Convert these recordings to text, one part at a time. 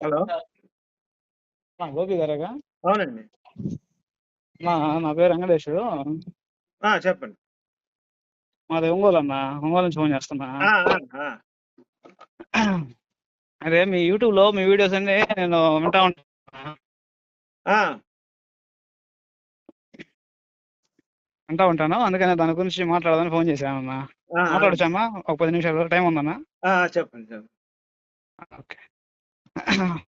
Hello Gopi గారేగా? అవునండి. నా నా పేరు వెంకటేష్. ఆ, చెప్పండి. మాది ఒంగోలు అన్న ఒంగోలు నుంచి ఫోన్ చేస్తున్నా. అదే మీ యూట్యూబ్లో మీ వీడియోస్ అన్ని నేను వింటా ఉంటాను ఆ, వింటా ఉంటాను. అందుకనే దాని గురించి మాట్లాడదాని ఫోన్ చేశాను అన్న ఆ, ఆ. మాట్లాడొచ్చమ్మా? ఒక పది నిమిషాలు టైం ఉందన్న? చెప్పండి. ఓకే.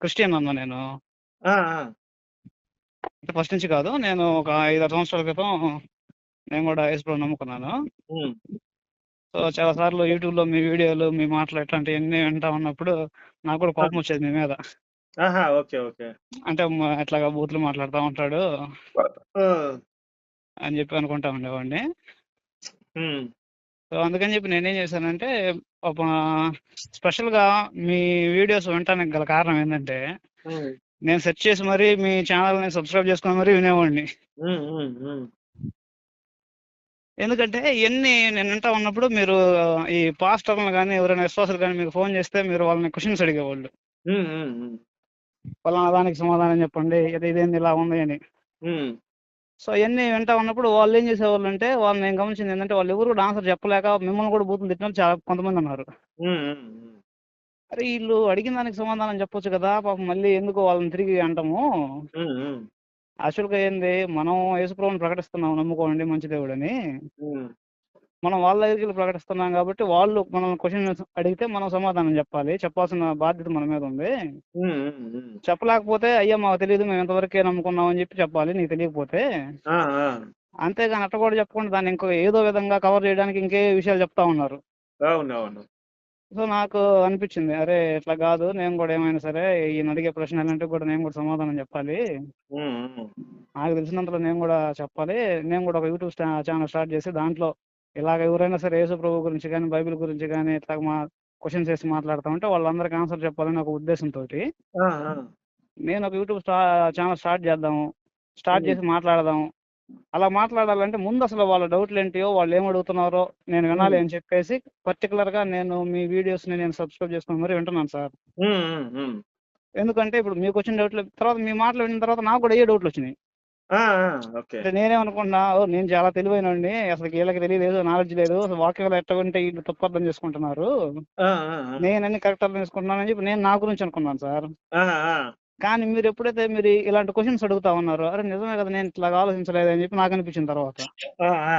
క్రిస్టియన్ అన్న నేను. ఫస్ట్ నుంచి కాదు నేను ఒక ఐదు ఆరు సంవత్సరాల క్రితం నేను కూడా యేసుప్రభు నమ్ముకున్నాను. సో చాలా సార్లు యూట్యూబ్లో మీ వీడియోలు మీ మాటలు ఇట్లాంటివన్నీ వింటా ఉన్నప్పుడు నాకు కూడా కోపం వచ్చేది మీ మీద. Okay okay. అంటే ఇట్లాగా బూతులు మాట్లాడుతూ ఉంటాడు అని చెప్పి అనుకుంటా ఉండేవాడిని. సో అందుకని చెప్పి నేనేం చేశానంటే ఒక స్పెషల్గా మీ వీడియోస్ వినటానికి గల కారణం ఏంటంటే నేను సెర్చ్ చేసి మరీ మీ ఛానల్ని సబ్స్క్రైబ్ చేసుకుని మరీ వినేవాడిని. ఎందుకంటే ఇవన్నీ నేను వింటా ఉన్నప్పుడు మీరు ఈ పాస్టర్లు కానీ ఎవరైనా విశ్వాసాలు కానీ మీకు ఫోన్ చేస్తే మీరు వాళ్ళని క్వశ్చన్స్ అడిగేవాళ్ళు. పలానా దానికి సమాధానం చెప్పండి ఇది ఇదేంది ఇలా ఉంది అని. సో ఇవన్నీ వింటా ఉన్నప్పుడు వాళ్ళు ఏం చేసేవాళ్ళు అంటే వాళ్ళు నేను గమనించింది ఏంటంటే వాళ్ళు ఎవరు కూడా ఆన్సర్ చెప్పలేక మిమ్మల్ని కూడా బూతులు తిట్టిన చాలా కొంతమంది ఉన్నారు. అరే వీళ్ళు అడిగిన దానికి సమాధానం చెప్పొచ్చు కదా పాపం మళ్ళీ ఎందుకు వాళ్ళని తిరిగి అంటాము యాక్చువల్గా ఏంది మనం యేసుప్రభుని ప్రకటిస్తున్నాం నమ్ముకోండి మంచి దేవుడని. మనం వాళ్ళ దగ్గరికి వెళ్ళి ప్రకటిస్తున్నాం కాబట్టి వాళ్ళు మనం క్వశ్చన్ అడిగితే మనం సమాధానం చెప్పాలి. చెప్పాల్సిన బాధ్యత మన మీద ఉంది. చెప్పలేకపోతే అయ్యా మాకు తెలియదు మేము ఎంతవరకే నమ్ముకున్నాం అని చెప్పి చెప్పాలి. నీకు తెలియకపోతే. అంతేగాని అట్ట కూడా చెప్పకుండా దాన్ని ఇంకో ఏదో విధంగా కవర్ చేయడానికి ఇంకే విషయాలు చెప్తా ఉన్నారు. సో నాకు అనిపించింది అరే ఇట్లా కాదు నేను కూడా ఏమైనా సరే ఈయన అడిగే ప్రశ్నలంటే కూడా నేను కూడా సమాధానం చెప్పాలి. నాకు తెలిసినంతలో నేను కూడా చెప్పాలి. నేను కూడా ఒక యూట్యూబ్ ఛానల్ స్టార్ట్ చేసి దాంట్లో ఇలాగ ఎవరైనా సరే యేసు ప్రభు గురించి కానీ బైబిల్ గురించి కానీ ఇట్లా మా క్వశ్చన్స్ వేసి మాట్లాడుతూ ఉంటే వాళ్ళందరికీ ఆన్సర్ చెప్పాలని ఒక ఉద్దేశంతో. నేను ఒక యూట్యూబ్ ఛానల్ స్టార్ట్ చేద్దాము స్టార్ట్. చేసి మాట్లాడదాం అలా మాట్లాడాలంటే ముందు అసలు వాళ్ళ డౌట్లు ఏంటియో వాళ్ళు ఏం అడుగుతున్నారో నేను వినాలి. అని చెప్పేసి పర్టికులర్గా నేను మీ వీడియోస్ని నేను సబ్స్క్రైబ్ చేసుకుని మరి వింటున్నాను సార్. ఎందుకంటే ఇప్పుడు మీకు వచ్చిన డౌట్లు తర్వాత మీ మాటలు విన్న తర్వాత నాకు కూడా ఏ డౌట్లు వచ్చినాయి ఆ, ఆ. ఓకే అంటే నేనేమనుకున్నా ఓ నేను చాలా తెలివైనండి అసలు వీళ్ళకి తెలియలేదు నాలెడ్జ్ లేదు అసలు వాక్యాలు ఎట్ట ఉంటే వీళ్ళు తప్పు అర్థం చేసుకుంటున్నారు ఆ, ఆ, ఆ. నేను అన్ని కరెక్ట్ అర్థం చేసుకుంటున్నానని చెప్పి నేను నా గురించి అనుకున్నాను సార్ ఆ, ఆ. కానీ మీరు ఎప్పుడైతే మీరు ఇలాంటి క్వశ్చన్స్ అడుగుతా ఉన్నారో అరే నిజమే కదా నేను ఇట్లా ఆలోచించలేదు అని చెప్పి నాకు అనిపించిన తర్వాత ఆ, ఆ.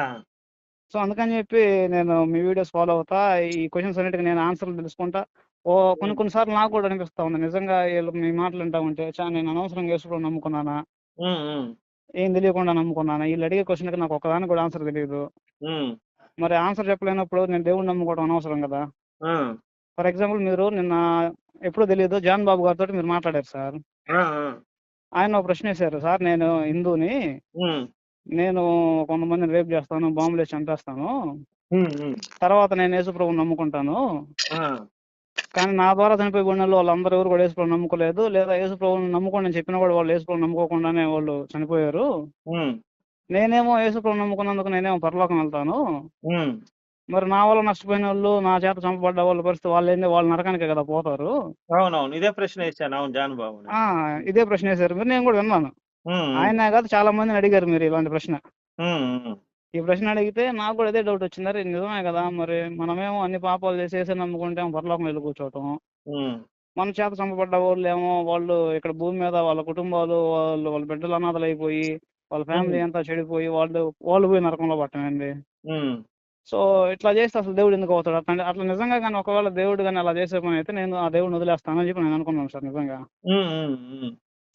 సో అందుకని చెప్పి నేను మీ వీడియోస్ ఫాలో అవుతా ఈ క్వశ్చన్స్ అన్నిటికీ నేను ఆన్సర్లు తెలుసుకుంటా ఓ కొన్ని కొన్నిసార్లు నాకు కూడా అనిపిస్తా ఉంది నిజంగా వీళ్ళు మీ మాటలు వింటా ఉంటే చా నేను అనవసరంగా వేసుకోవడం నమ్ముకున్నానా ఉమ్, ఉమ్. ఏం తెలియకుండా నమ్ముకున్నానా. వీళ్ళు అడిగే క్వశ్చన్కి నాకు ఒకదానికి కూడా ఆన్సర్ తెలియదు. మరి ఆన్సర్ చెప్పలేనప్పుడు నేను దేవుడిని నమ్ముకోవడం అనవసరం కదా? ఫర్ ఎగ్జాంపుల్ మీరు నిన్న ఎప్పుడో తెలియదు జాన్ బాబు గారితో మీరు మాట్లాడారు సార్. ఆయన ఒక ప్రశ్న వేశారు సార్ నేను హిందూని నేను కొంతమందిని రేప్ చేస్తాను బాంబులు వేసి చంపేస్తాను. తర్వాత నేను యేసుప్రభుని నమ్ముకుంటాను. కానీ నా ద్వారా చనిపోయిన వాళ్ళు వాళ్ళందరూ ఎవరు కూడా యేసుప్రభు నమ్ముకోలేదు. లేదా యేసుప్రభుని నమ్ముకోండి అని చెప్పినా కూడా వాళ్ళు యేసుప్రభు నమ్ముకోకుండానే వాళ్ళు చనిపోయారు. నేనేమో యేసుప్రభు నమ్ముకున్నందుకు నేనేమో పరలోకం వెళ్తాను. మరి నా వల్ల నష్టపోయిన వాళ్ళు నా చేత చంపబడ్డ వాళ్ళ పరిస్థితి వాళ్ళు ఏంది? వాళ్ళు నరకానికే కదా పోతారు. అవునవును. ఇదే ప్రశ్న వేసాను అవును జాన్ బాబు ఇదే ప్రశ్న వేశారు. మీరు నేను కూడా విన్నాను. ఆయన కాదు చాలా మందిని అడిగారు మీరు ఇలాంటి ప్రశ్న. ఈ ప్రశ్న అడిగితే నాకు కూడా అదే డౌట్ వచ్చింది. అరే నిజమే కదా మరి? మనమేమో అన్ని పాపాలు చేసేసి నమ్ముకుంటే పరలోకం వెళ్ళి కూర్చోవటం. మన చేత చంపబడ్డ వాళ్ళు ఏమో వాళ్ళు ఇక్కడ భూమి మీద వాళ్ళ కుటుంబాలు వాళ్ళు వాళ్ళ బిడ్డలు అనాథలు అయిపోయి వాళ్ళ ఫ్యామిలీ అంతా చెడిపోయి వాళ్ళు వాళ్ళు పోయి నరకంలో పట్టమండి సో ఇట్లా చేస్తే అసలు దేవుడు ఎందుకు అవుతాడు? అట్లా అట్లా నిజంగా కానీ ఒకవేళ దేవుడు కానీ అలా చేసే పని అయితే నేను ఆ దేవుడిని వదిలేస్తానని చెప్పి నేను అనుకున్నాను సార్ నిజంగా.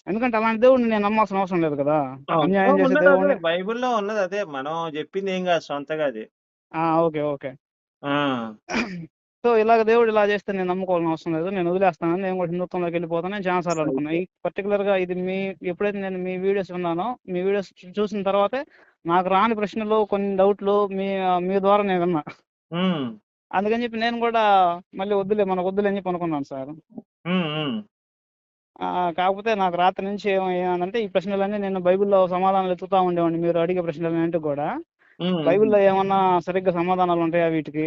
ఎందుకంటే అలాంటి దేవుడిని నేను నమ్మాల్సిన అవసరం లేదు కదా. అన్యాయం చేసే దేవుడిని బైబిల్లో ఉన్నది అదే. మనం చెప్పింది ఏం కాదు సొంతగా అది. ఆ, ఓకే ఓకే. సో ఇలాగ దేవుడు ఇలా చేస్తే నేను నమ్ముకోవాల్సిన అవసరం లేదు. నేను వదిలేస్తాను. నేను కూడా హిందుత్వంలోకి వెళ్ళిపోతాను నేను చాలా సార్లు అనుకున్నా. ఈ పర్టికులర్గా ఇది మీ ఎప్పుడైతే నేను మీ వీడియోస్ విన్నానో మీ వీడియోస్ చూసిన తర్వాతే నాకు రాని ప్రశ్నలు కొన్ని డౌట్లు మీ మీ ద్వారా నేను విన్నా. అందుకని చెప్పి నేను కూడా మళ్ళీ వద్దులే మనకు వద్దులే అని చెప్పి అనుకున్నాను సార్. కాకపోతే నాకు రాత్రి నుంచి ఏమైందంటే ఈ ప్రశ్నలన్నీ నేను బైబిల్లో సమాధానాలు ఎత్తుతా ఉండేవాడిని. మీరు అడిగే ప్రశ్నలన్నింటికి కూడా. బైబిల్లో ఏమన్నా సరిగ్గా సమాధానాలు ఉంటాయా వీటికి?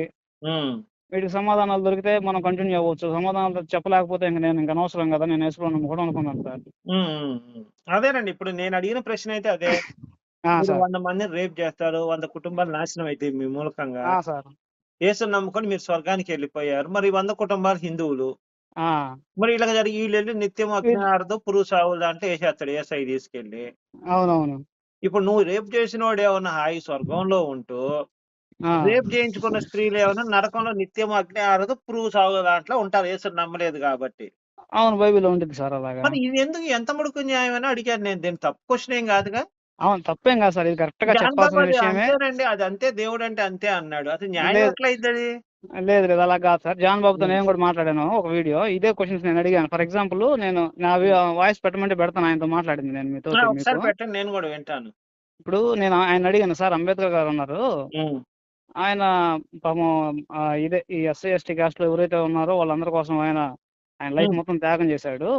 వీటికి సమాధానాలు దొరికితే మనం కంటిన్యూ అవ్వచ్చు. సమాధానాలు చెప్పలేకపోతే ఇంక నేను ఇంకా అనవసరం కదా నేను వేసుకోవడం నమ్ముకోవడం అనుకున్నాను సార్. అదేనండి ఇప్పుడు నేను అడిగిన ప్రశ్న అయితే అదే. వంద మందిని రేప్ చేస్తారు వంద కుటుంబాలు నాశనం అయితే మీ మూలకంగా. యేసుని నమ్ముకొని మీరు స్వర్గానికి వెళ్ళిపోయారు. మరి వంద కుటుంబాలు హిందువులు మరి ఇలా జరిగి వీళ్ళు వెళ్ళి నిత్యం అగ్నిహారతో పురుగు సావులు దాంట్లో వేసేస్తాడు ఏసఐ తీసుకెళ్ళి. అవునవును. ఇప్పుడు నువ్వు రేప్ చేసిన వాడు ఏమన్నా హాయి స్వర్గంలో ఉంటూ రేప్ చేయించుకున్న స్త్రీలు ఏమన్నా నరకంలో నిత్యం అగ్ని పురుగు సాగు దాంట్లో ఉంటారు యేసుని నమ్మలేదు కాబట్టి. అవును బైబిల్లో ఉంటుంది సార్ అలాగా. మరి ఇది ఎందుకు ఎంత ముడుకు న్యాయమని అడిగాను నేను దీని తప్పు క్వశ్చన్ ఏం కాదుగా? అవును తప్పేం కాదు సార్ ఇది కరెక్ట్గా చెప్పాల్సిన విషయమే. అది అంతే దేవుడు అంటే అంతే అన్నాడు. అది న్యాయం లేదు. లేదు లేదు అలా కాదు సార్. జాన్ బాబుతో. నేను కూడా మాట్లాడాను ఒక వీడియో. ఇదే క్వశ్చన్స్ నేను అడిగాను. ఫర్ ఎగ్జాంపుల్ నేను నా వాయిస్ పెట్టమంటే పెడతాను ఆయనతో మాట్లాడింది నేను మీతో ఒకసారి మీకు. పెట్టండి నేను కూడా వింటాను. ఇప్పుడు నేను ఆయన అడిగాను సార్ అంబేద్కర్ గారు ఉన్నారు. ఉమ్, ఆయన పాపం ఆ, ఇదే ఈ ఎస్సీ ఎస్టీ క్యాస్ట్లో ఎవరైతే ఉన్నారో వాళ్ళందరి కోసం ఆయన ఆయన లైఫ్ ఉం. మొత్తం త్యాగం చేశాడు.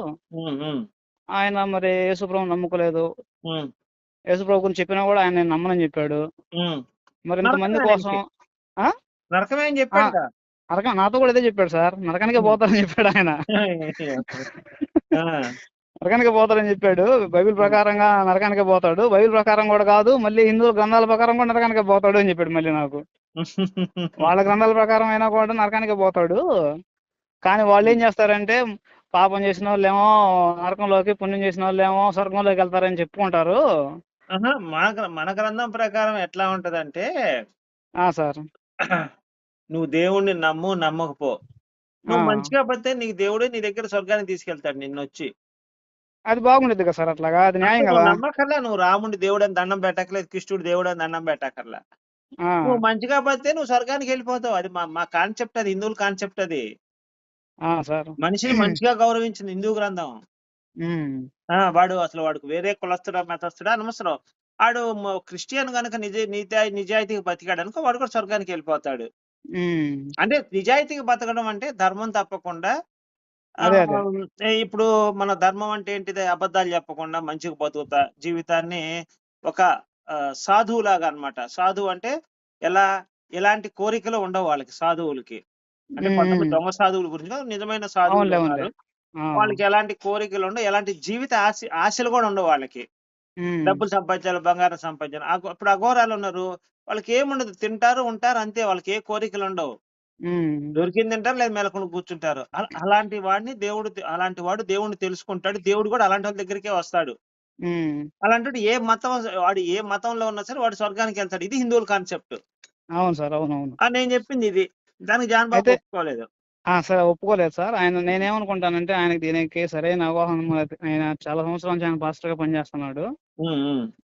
ఉమ్, ఆయన మరి యేసుప్రభు నమ్ముకోలేదు. యేసుప్రభు గురించి చెప్పినా కూడా ఆయన నేను నమ్మనని చెప్పాడు. మరి ఇంతమంది కోసం నరకమే అని చెప్పాడు నరకం నాతో కూడా ఇదే చెప్పాడు సార్. నరకానికే. పోతారని చెప్పాడు ఆయన. నరకానికే పోతాడని చెప్పాడు. బైబిల్ ప్రకారంగా నరకానికే పోతాడు. బైబిల్ ప్రకారం కూడా కాదు మళ్ళీ హిందూ గ్రంథాల ప్రకారం కూడా నరకానికే పోతాడు అని చెప్పాడు మళ్ళీ నాకు. వాళ్ళ గ్రంథాల ప్రకారం అయినా కూడా నరకానికే పోతాడు. కానీ వాళ్ళు ఏం చేస్తారంటే పాపం చేసిన వాళ్ళేమో నరకంలోకి పుణ్యం చేసిన వాళ్ళేమో స్వర్గంలోకి వెళ్తారని చెప్పుకుంటారు. మన మన గ్రంథం ప్రకారం ఎట్లా ఉంటదంటే ఆ సార్. నువ్వు దేవుణ్ణి నమ్ము నమ్మకపో. నువ్వు. మంచిగా పడితే నీకు దేవుడే నీ దగ్గర స్వర్గానికి తీసుకెళ్తాడు నిన్ను వచ్చి అది బాగుండేది కదా సార్ అట్లాగా? అది న్యాయం కదా? నమ్మకర్లా నువ్వు రాముడి దేవుడు అని దండం పెట్టకలేదు కృష్ణుడు దేవుడు అని దండం పెట్టకర్లా నువ్వు మంచిగా పడితే నువ్వు స్వర్గానికి వెళ్ళిపోతావు. అది మా మా కాన్సెప్ట్ అది హిందువుల కాన్సెప్ట్ అది. మనిషిని మంచిగా గౌరవించింది హిందూ గ్రంథం. వాడు అసలు వాడికి వేరే కులస్తుడా మెతస్తుడా అనవసరం. వాడు మ- క్రిస్టియన్ గనుక నిజ నిజాయి నిజాయితీగా బతికాడు అనుకో వాడు కూడా స్వర్గానికి వెళ్ళిపోతాడు. అంటే నిజాయితీగా బతకడం అంటే ధర్మం తప్పకుండా ఇప్పుడు మన ధర్మం అంటే ఏంటిది? అబద్ధాలు చెప్పకుండా మంచిగా బతుకుతా జీవితాన్ని ఒక సాధువులాగా అన్నమాట. సాధువు అంటే ఎలా ఎలాంటి కోరికలు ఉండవు వాళ్ళకి సాధువులకి. అంటే కొంతమంది. దొంగ సాధువుల గురించి నిజమైన సాధువులు వాళ్ళకి ఎలాంటి కోరికలు ఉండవు ఎలాంటి జీవిత ఆశ ఆశలు కూడా ఉండవు వాళ్ళకి. డబ్బులు సంపాదించాలి బంగారం సంపాదించాలి. అగో- ఇప్పుడు అఘోరాలు ఉన్నారు. వాళ్ళకి ఏముండదు. తింటారు ఉంటారు అంతే. వాళ్ళకి ఏ కోరికలు ఉండవు దొరికింది తింటారు లేదా మేలకొని కూర్చుంటారు. అల- అలాంటి వాడిని దేవుడు తె- అలాంటి వాడు దేవుడిని తెలుసుకుంటాడు. దేవుడు కూడా అలాంటి వాళ్ళ దగ్గరికే వస్తాడు. అలాంటి వాడు ఏ మతం వాడు ఏ మతంలో ఉన్నా సరే వాడు స్వర్గానికి వెళ్తాడు. ఇది హిందువుల కాన్సెప్ట్. అవును సార్. అవును అవును నేను చెప్పింది ఇది. దానికి జాన్ బాబు అయితే- ఒప్పుకోలేదు. ఆ, సరే ఒప్పుకోలేదు సార్. ఆయన నేనేమనుకుంటానంటే ఆయనకి దీనికి సరైన అవగాహన ఉన్నది. ఆయన చాలా సంవత్సరాల నుంచి ఆయన పాస్టర్గా పనిచేస్తున్నాడు.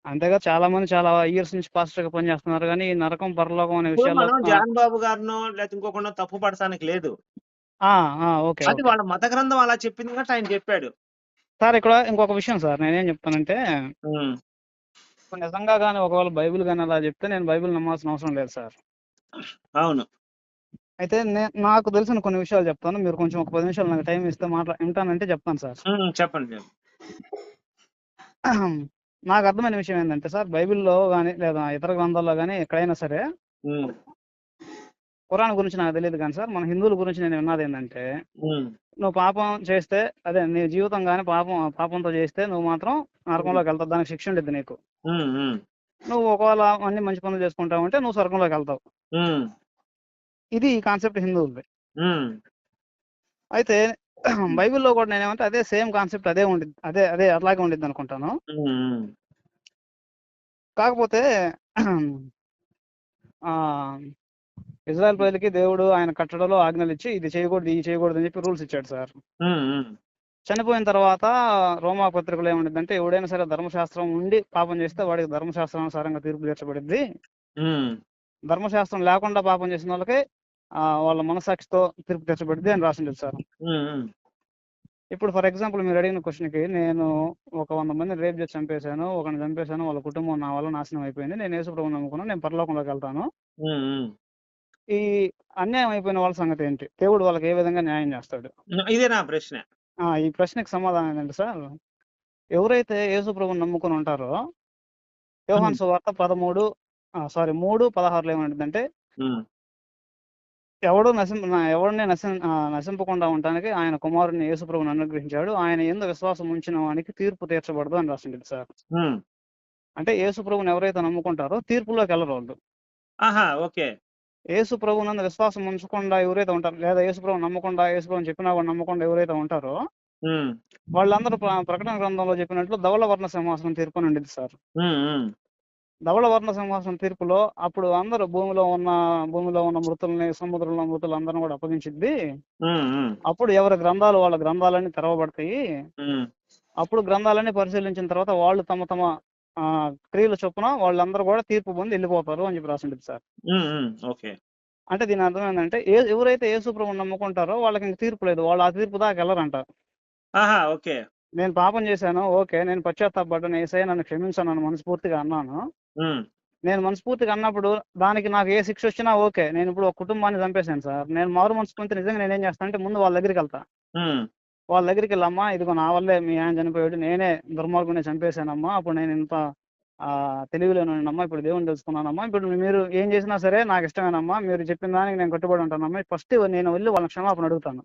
అంతేగా చాలా మంది చాలా ఇయర్స్ నుంచి పాస్టర్గా పనిచేస్తున్నారు కానీ నరకం పరలోకం అనే మనం జాన్ బాబు గారినో లేకపోతే ఇంకొకరినో తప్పు పడటానికి లేదు. ఓకే అది. వాళ్ళ మత గ్రంథం అలా చెప్పింది కాబట్టి ఆయన చెప్పాడు. సార్ ఇక్కడ ఇంకొక విషయం సార్ నేనేం చెప్తానంటే నిజంగా కానీ ఒకవేళ బైబిల్ కానీ అలా చెప్తే నేను బైబిల్ నమ్మాల్సిన అవసరం లేదు సార్. అవును. అయితే నే- నాకు తెలిసిన కొన్ని విషయాలు చెప్తాను. మీరు కొంచెం ఒక పది నిమిషాలు నాకు టైం ఇస్తే మాట్లా వింటానంటే చెప్తాను సార్. చెప్పండి. నాకు అర్థమైన విషయం ఏంటంటే సార్ బైబిల్లో కానీ లేదా ఇతర గ్రంథాల్లో కానీ ఎక్కడైనా సరే ఖురాన్ గురించి నాకు తెలియదు కానీ సార్ మన హిందువుల గురించి నేను విన్నది ఏంటంటే నువ్వు పాపం చేస్తే అదే నీ జీవితం కానీ పాపం పాపంతో చేస్తే నువ్వు మాత్రం నరకంలోకి వెళ్తావు దానికి శిక్ష ఉంటుంది నీకు. నువ్వు ఒకవేళ అన్ని మంచి పనులు చేసుకుంటావు అంటే నువ్వు స్వర్గంలోకి వెళ్తావు. ఇది ఈ కాన్సెప్ట్ హిందువులది. అయితే బైబిల్లో కూడా నేనేమంటే అదే సేమ్ కాన్సెప్ట్ అదే ఉండిద్ది అదే అదే అట్లాగే ఉండిద్ది అనుకుంటాను. కాకపోతే ఆ ఇజ్రాయెల్ ప్రజలకి దేవుడు ఆయన కట్టడలో ఆజ్ఞలు ఇచ్చి ఇది చేయకూడదు ఇది చేయకూడదు అని చెప్పి రూల్స్ ఇచ్చాడు సార్. చనిపోయిన తర్వాత రోమా పత్రికలో ఏముండిద్దంటే ఎవడైనా సరే ధర్మశాస్త్రం ఉండి పాపం చేస్తే వాడికి ధర్మశాస్త్రానుసారంగా తీర్పు తీర్చబడిద్ది. ఉమ్, ధర్మశాస్త్రం లేకుండా పాపం చేసిన వాళ్ళకి వాళ్ళ మనసాక్షితో తీర్పు తీర్చబడిద్ది అని రాసింది సార్. ఇప్పుడు ఫర్ ఎగ్జాంపుల్ మీరు అడిగిన క్వశ్చన్కి నేను ఒక వంద మందిని రేప్ చేసి చంపేశాను ఒకరిని చంపేశాను వాళ్ళ కుటుంబం నా వల్ల నాశనం అయిపోయింది నేను యేసుప్రభు నమ్ముకున్నాను నేను పరలోకంలోకి వెళ్తాను. ఈ అన్యాయం అయిపోయిన వాళ్ళ సంగతి ఏంటి? దేవుడు వాళ్ళకి ఏ విధంగా న్యాయం చేస్తాడు? ఇదే నా ప్రశ్న. ఆ, ఈ ప్రశ్నకి సమాధానం ఏంటంటే సార్ ఎవరైతే యేసుప్రభుని నమ్ముకుని ఉంటారో యోహాన్ సువార్త పదమూడు సారీ మూడు పదహారులో ఏమంటుందంటే ఎవడు నశింప నా- ఎవడిని నశిం నశింపకుండా ఉండటానికి ఆయన కుమారుని యేసుప్రభుని అనుగ్రహించాడు. ఆయన ఎందు విశ్వాసం ఉంచిన వానికి తీర్పు తీర్చబడదు అని రాసింది సార్. అంటే యేసుప్రభుని ఎవరైతే నమ్ముకుంటారో తీర్పులోకి వెళ్ళరు వాళ్ళు. ఆహా! ఓకే. యేసు ప్రభు నందు విశ్వాసం ఉంచకుండా ఎవరైతే ఉంటారో లేదా యేసు ప్రభు నమ్మకుండా యేసు ప్రభు చెప్పినా కూడా నమ్మకుండా ఎవరైతే ఉంటారో. వాళ్ళందరూ ప్ర- ప్రకటన గ్రంథంలో చెప్పినట్లు ధవళ వర్ణ సింహాసనం తీర్పు ఉండేది సార్. ఉమ్, ఉమ్. ధవళ వర్ణ సింహాసనం తీర్పులో అప్పుడు అందరూ భూమిలో ఉన్న భూమిలో ఉన్న మృతుల్ని సముద్రంలో మృతులు అందరం కూడా ఉమ్. అప్పుడు ఎవరి గ్రంథాలు వాళ్ళ గ్రంథాలన్నీ తెరవబడతాయి. అప్పుడు గ్రంథాలన్నీ పరిశీలించిన తర్వాత వాళ్ళు తమ తమ ఆ, క్రియల చొప్పున వాళ్ళందరూ కూడా తీర్పు పొంది వెళ్ళిపోతారు అని చెప్పి రాసింది సార్. ఓకే అంటే దీని అర్థం ఏంటంటే ఏ ఎవరైతే యేసుప్రభు నమ్ముకుంటారో వాళ్ళకి ఇంక తీర్పు లేదు వాళ్ళు ఆ తీర్పు దాకా వెళ్ళరంట ఓకే నేను పాపం చేశాను. ఓకే నేను పశ్చాత్తాపడ్డాను ఏసై నన్ను క్షమించాను మనస్ఫూర్తిగా అన్నాను. నేను మనస్ఫూర్తిగా అన్నప్పుడు దానికి నాకు ఏ శిక్ష వచ్చినా ఓకే. నేను ఇప్పుడు ఒక కుటుంబాన్ని చంపేశాను సార్. నేను మారు మనసు పొందితే నిజంగా నేనేం చేస్తానంటే ముందు వాళ్ళ దగ్గరికి వెళ్తా. వాళ్ళ దగ్గరికి వెళ్ళమ్మా ఇదిగో నా వల్లే మీ ఆయన చనిపోయాడు. నేనే దుర్మార్గుని చంపేశానమ్మా. అప్పుడు నేను ఇంత తెలివిలోనమ్మా ఇప్పుడు దేవుని తెలుసుకున్నానమ్మా. ఇప్పుడు మీరు ఏం చేసినా సరే నాకు ఇష్టమేనమ్మా. మీరు చెప్పిన దానికి నేను కట్టుబడి ఉంటానమ్మా. ఫస్ట్ నేను వెళ్ళి వాళ్ళ క్షమాపణ అడుగుతాను.